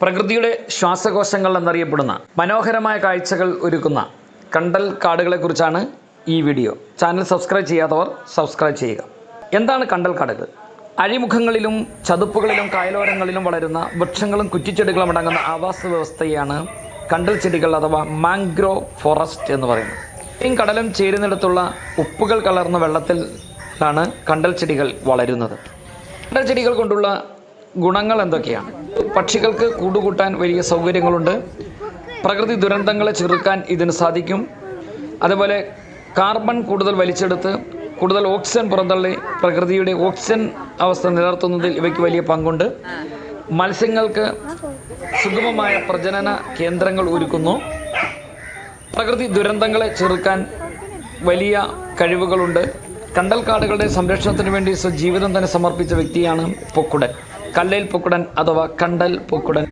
പ്രകൃതിയുടെ ശ്വാസകോശങ്ങൾ എന്നറിയപ്പെടുന്ന മനോഹരമായ കാഴ്ചകൾ ഒരുക്കുന്ന കണ്ടൽ കാടുകളെക്കുറിച്ചാണ് ഈ വീഡിയോ. ചാനൽ സബ്സ്ക്രൈബ് ചെയ്യാത്തവർ സബ്സ്ക്രൈബ് ചെയ്യുക. എന്താണ് കണ്ടൽ കാടുകൾ? അഴിമുഖങ്ങളിലും ചതുപ്പുകളിലും കായലോരങ്ങളിലും വളരുന്ന വൃക്ഷങ്ങളും കുറ്റിച്ചെടികളും അടങ്ങുന്ന ആവാസ വ്യവസ്ഥയാണ് കണ്ടൽ ചെടികൾ അഥവാ മാംഗ്രോ ഫോറസ്റ്റ് എന്ന് പറയുന്നത്. ഈ കടലും ചേരുന്നിടത്തുള്ള ഉപ്പുകൾ കലർന്ന വെള്ളത്തിലാണ് കണ്ടൽ ചെടികൾ വളരുന്നത്. കണ്ടൽ ചെടികൾ കൊണ്ടുള്ള ഗുണങ്ങൾ എന്തൊക്കെയാണ്? പക്ഷികൾക്ക് കൂടുകൂട്ടാൻ വലിയ സൗകര്യങ്ങളുണ്ട്. പ്രകൃതി ദുരന്തങ്ങളെ ചെറുക്കാൻ ഇതിന് സാധിക്കും. അതുപോലെ കാർബൺ കൂടുതൽ വലിച്ചെടുത്ത് കൂടുതൽ ഓക്സിജൻ പുറന്തള്ളി പ്രകൃതിയുടെ ഓക്സിജൻ അവസ്ഥ നിലനിർത്തുന്നതിൽ ഇവയ്ക്ക് വലിയ പങ്കുണ്ട്. മത്സ്യങ്ങൾക്ക് സുഗമമായ പ്രജനന കേന്ദ്രങ്ങൾ ഒരുക്കുന്നു. പ്രകൃതി ദുരന്തങ്ങളെ ചെറുക്കാൻ വലിയ കഴിവുകളുണ്ട്. കണ്ടൽക്കാടുകളുടെ സംരക്ഷണത്തിന് വേണ്ടി സ്വജീവിതം തന്നെ സമർപ്പിച്ച വ്യക്തിയാണ് പൊക്കുടൻ. കല്ലയിൽ പൊക്കുടൻ അഥവാ കണ്ടൽ പൊക്കുടൻ.